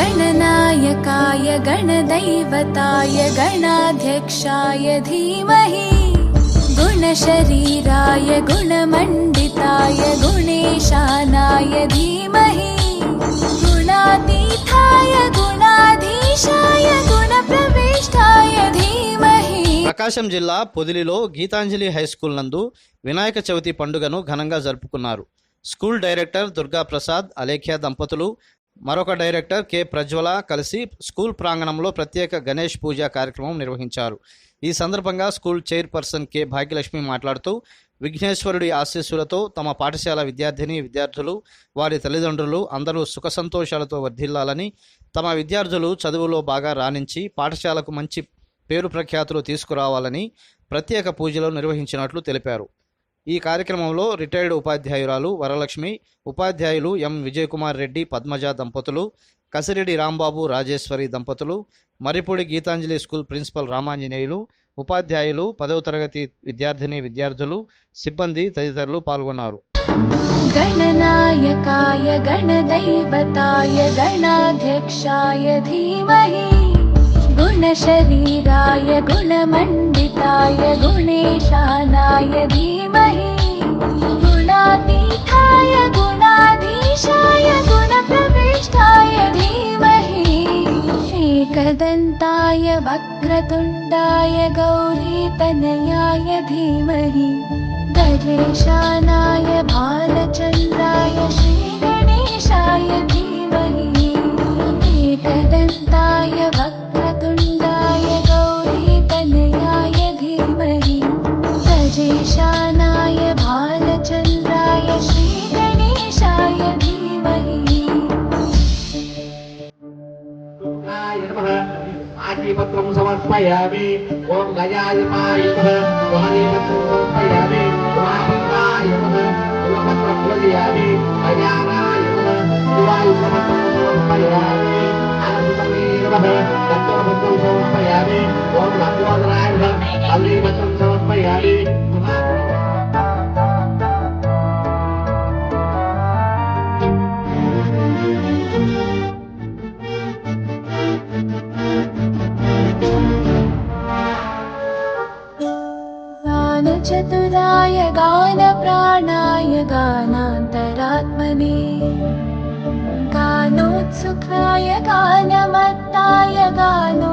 गणनायकाय गणदैवताय गणाध्यक्षाय धीमहि गुणशरीराय गुणमण्डिताय गुणेशानाय धीमहि गुणातीताय गुणाधीशाय गुणप्रविष्टाय धीमहि ప్రకాశం జిల్లా పొదిలిలో గీతాంజలి హై స్కూల్ నందు వినాయక చవితి పండుగను ఘనంగా జరుపుకున్నారు స్కూల్ డైరెక్టర్ దుర్గా ప్రసాద్ అలేఖ్య దంపతులు మరొక డైరెక్టర్ కె. ప్రజ్వల కలిసి స్కూల్ ప్రాంగణంలో ప్రత్యేక గణేష్ పూజ కార్యక్రమం నిర్వహించారు. ఈ సందర్భంగా స్కూల్ చైర్పర్సన్ కె. భాగ్యలక్ష్మి మాట్లాడుతూ విఘ్నేశ్వరుడి ఆశీస్సులతో తమ పాఠశాల విద్యార్థిని విద్యార్థులు వారి తల్లిదండ్రులు అందరూ సుఖ సంతోషాలతో వర్ధిల్లాలని తమ విద్యార్థులు చదువులో బాగా రాణించి పాఠశాలకు మంచి పేరు ప్రఖ్యాతులు తీసుకురావాలని ప్రత్యేక పూజలు నిర్వహించినట్లు తెలిపారు. ఈ కార్యక్రమంలో రిటైర్డ్ ఉపాధ్యాయురాలు వరలక్ష్మి ఉపాధ్యాయులు ఎం. విజయకుమార్ రెడ్డి పద్మజ దంపతులు కసిరెడ్డి రాంబాబు రాజేశ్వరి దంపతులు మరిపూడి గీతాంజలి స్కూల్ ప్రిన్సిపల్ రామాంజనేయులు ఉపాధ్యాయులు పదవ తరగతి విద్యార్థిని విద్యార్థులు సిబ్బంది తదితరులు పాల్గొన్నారు. గణనాయకాయ గణదైవతాయ గణాధ్యక్షాయ ధీమహి గుణశరీరాయ గుణమండి गुणमण्डिताय गुणेशानाय धीमहि। गुणातीताय गुणाधीशाय गुणप्रविष्टाय धीमहि। एकदन्ताय वक्रतुण्डाय गौरीतनयाय धीमहि। गजेशानाय भालचन्द्राय aji betul sama payami, wong gaya lima itu wong aji betul payami, wong lima itu kan, payami, gaya lima itu kan, wong lima betul payami, alam tapi itu payami, wong lima betul kan, alam sama payami, गानचतुराय गानप्राणाय गानान्तरात्मने। गानोत्सुकाय गानमत्ताय गानोत्कर्षाय